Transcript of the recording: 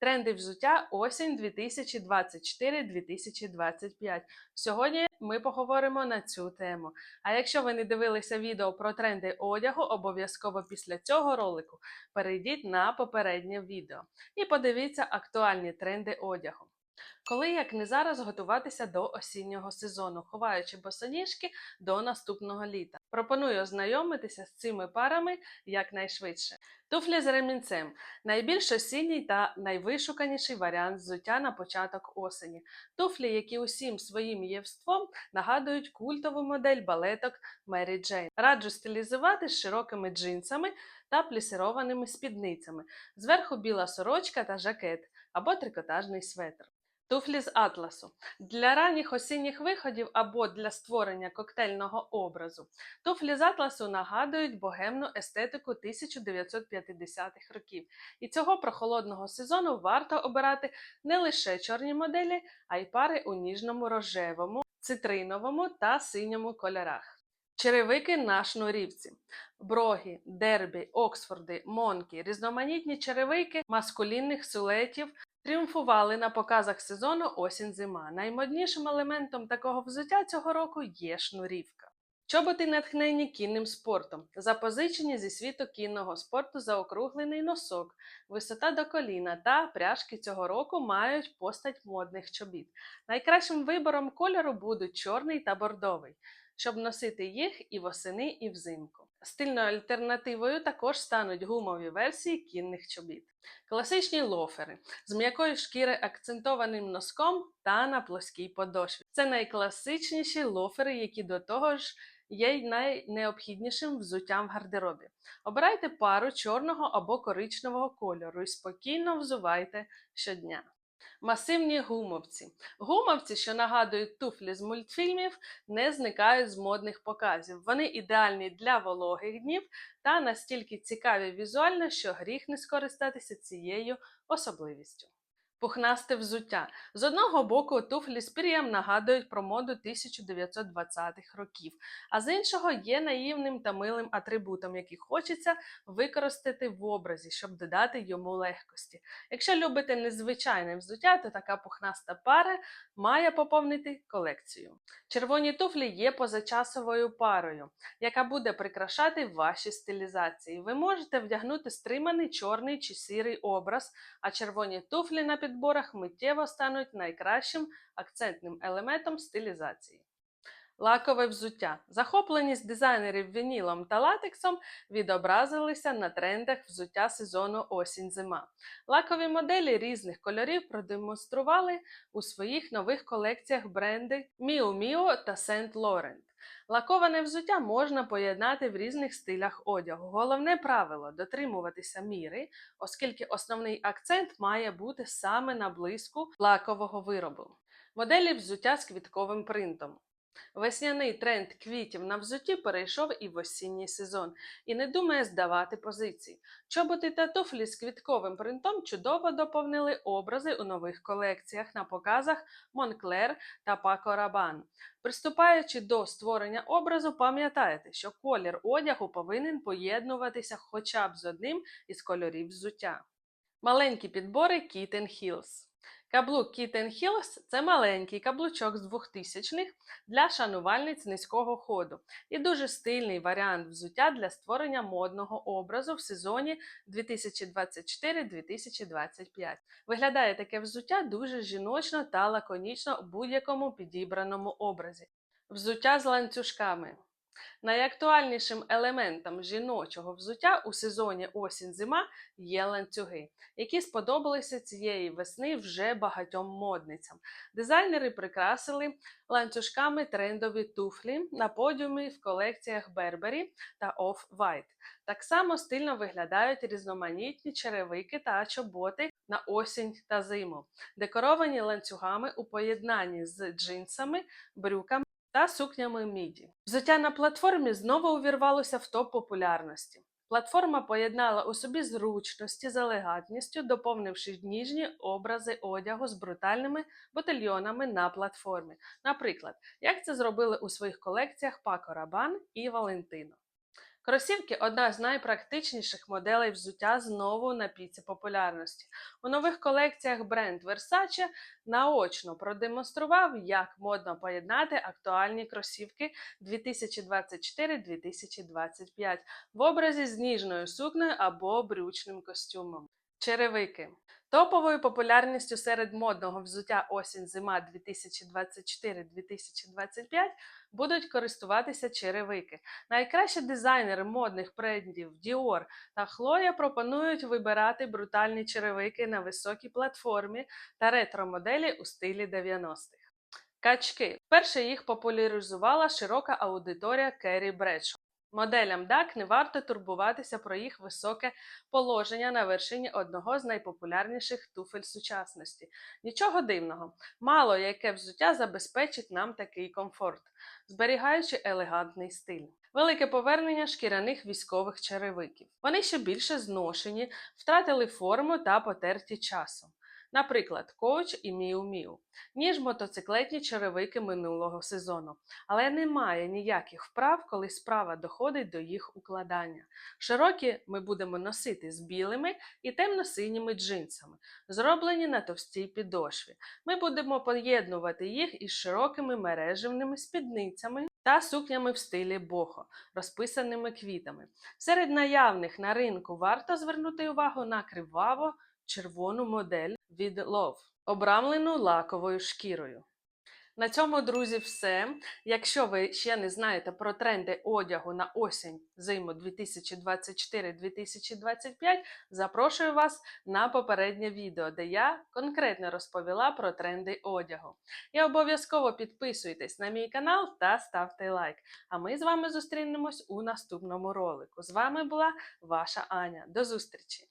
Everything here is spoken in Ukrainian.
Тренди взуття осінь 2024-2025. Сьогодні ми поговоримо на цю тему. А якщо ви не дивилися відео про тренди одягу, обов'язково після цього ролику перейдіть на попереднє відео і подивіться актуальні тренди одягу. Коли як не зараз готуватися до осіннього сезону, ховаючи босоніжки до наступного літа. Пропоную ознайомитися з цими парами якнайшвидше. Туфлі з ремінцем найбільш осінній та найвишуканіший варіант взуття на початок осені. Туфлі, які усім своїм євством нагадують культову модель балеток Мері Джейн. Раджу стилізувати з широкими джинсами та плісированими спідницями. Зверху біла сорочка та жакет або трикотажний светр. Туфлі з атласу для ранніх осінніх виходів або для створення коктейльного образу. Туфлі з атласу нагадують богемну естетику 1950-х років. І цього прохолодного сезону варто обирати не лише чорні моделі, а й пари у ніжному рожевому, цитриновому та синьому кольорах. Черевики на шнурівці. Брогі, дербі, оксфорди, монкі, різноманітні черевики маскулінних силуетів тріумфували на показах сезону осінь-зима. Наймоднішим елементом такого взуття цього року є шнурівка. Чоботи натхнені кінним спортом, запозичені зі світу кінного спорту заокруглений носок, висота до коліна та пряжки цього року мають постать модних чобіт. Найкращим вибором кольору будуть чорний та бордовий, щоб носити їх і восени, і взимку. Стильною альтернативою також стануть гумові версії кінних чобіт. Класичні лофери з м'якої шкіри акцентованим носком та на плоскій подошві. Це найкласичніші лофери, які до того ж є й найнеобхіднішим взуттям в гардеробі. Обирайте пару чорного або коричневого кольору і спокійно взувайте щодня. Масивні гумовці. Гумовці, що нагадують туфлі з мультфільмів, не зникають з модних показів. Вони ідеальні для вологих днів та настільки цікаві візуально, що гріх не скористатися цією особливістю. Пухнасте взуття. З одного боку, туфлі з пір'ям нагадують про моду 1920-х років, а з іншого є наївним та милим атрибутом, який хочеться використати в образі, щоб додати йому легкості. Якщо любите незвичайне взуття, то така пухнаста пара має поповнити колекцію. Червоні туфлі є позачасовою парою, яка буде прикрашати ваші стилізації. Ви можете вдягнути стриманий чорний чи сірий образ, а червоні туфлі на підборах миттєво стануть найкращим акцентним елементом стилізації. Лакове взуття. Захопленість дизайнерів вінілом та латексом відобразилися на трендах взуття сезону осінь-зима. Лакові моделі різних кольорів продемонстрували у своїх нових колекціях бренди Miu Miu та Saint Laurent. Лаковане взуття можна поєднати в різних стилях одягу. Головне правило дотримуватися міри, оскільки основний акцент має бути саме на блиску лакового виробу. Моделі взуття з квітковим принтом. Весняний тренд квітів на взутті перейшов і в осінній сезон, і не думає здавати позицій. Чоботи та туфлі з квітковим принтом чудово доповнили образи у нових колекціях на показах Монклер та Пако Рабан. Приступаючи до створення образу, пам'ятайте, що колір одягу повинен поєднуватися хоча б з одним із кольорів взуття. Маленькі підбори Kitten Heels Каблук Kitten Heels – це маленький каблучок з 2000-х для шанувальниць низького ходу і дуже стильний варіант взуття для створення модного образу в сезоні 2024-2025. Виглядає таке взуття дуже жіночно та лаконічно у будь-якому підібраному образі. Взуття з ланцюжками. Найактуальнішим елементом жіночого взуття у сезоні осінь-зима є ланцюги, які сподобалися цієї весни вже багатьом модницям. Дизайнери прикрасили ланцюжками трендові туфлі на подіумі в колекціях Burberry та Off-White. Так само стильно виглядають різноманітні черевики та чоботи на осінь та зиму, декоровані ланцюгами у поєднанні з джинсами, брюками та сукнями міді. Взуття на платформі знову увірвалося в топ популярності. Платформа поєднала у собі зручності з елегантністю, доповнивши ніжні образи одягу з брутальними ботильйонами на платформі. Наприклад, як це зробили у своїх колекціях Пако Рабан і Valentino. Кросівки одна з найпрактичніших моделей взуття знову на піці популярності. У нових колекціях бренд Versace наочно продемонстрував, як модно поєднати актуальні кросівки 2024-2025 в образі з ніжною сукнею або брючним костюмом. Черевики. Топовою популярністю серед модного взуття осінь-зима 2024-2025 будуть користуватися черевики. Найкращі дизайнери модних брендів Dior та Chloe пропонують вибирати брутальні черевики на високій платформі та ретро-моделі у стилі 90-х. Качки. Вперше їх популяризувала широка аудиторія Керрі Бредшо. Моделям DAC не варто турбуватися про їх високе положення на вершині одного з найпопулярніших туфель сучасності. Нічого дивного, мало яке взуття забезпечить нам такий комфорт, зберігаючи елегантний стиль. Велике повернення шкіряних військових черевиків. Вони ще більше зношені, втратили форму та потерті часом. Наприклад, коуч і Міу Міу, ніж мотоциклетні черевики минулого сезону, але немає ніяких вправ, коли справа доходить до їх укладання. Широкі ми будемо носити з білими і темно-синіми джинсами, зроблені на товстій підошві. Ми будемо поєднувати їх із широкими мережевними спідницями та сукнями в стилі бохо, розписаними квітами. Серед наявних на ринку варто звернути увагу на криваво червону модель від Love, обрамлену лаковою шкірою. На цьому, друзі, все. Якщо ви ще не знаєте про тренди одягу на осінь зиму 2024-2025, запрошую вас на попереднє відео, де я конкретно розповіла про тренди одягу. І обов'язково підписуйтесь на мій канал та ставте лайк. А ми з вами зустрінемось у наступному ролику. З вами була ваша Аня. До зустрічі!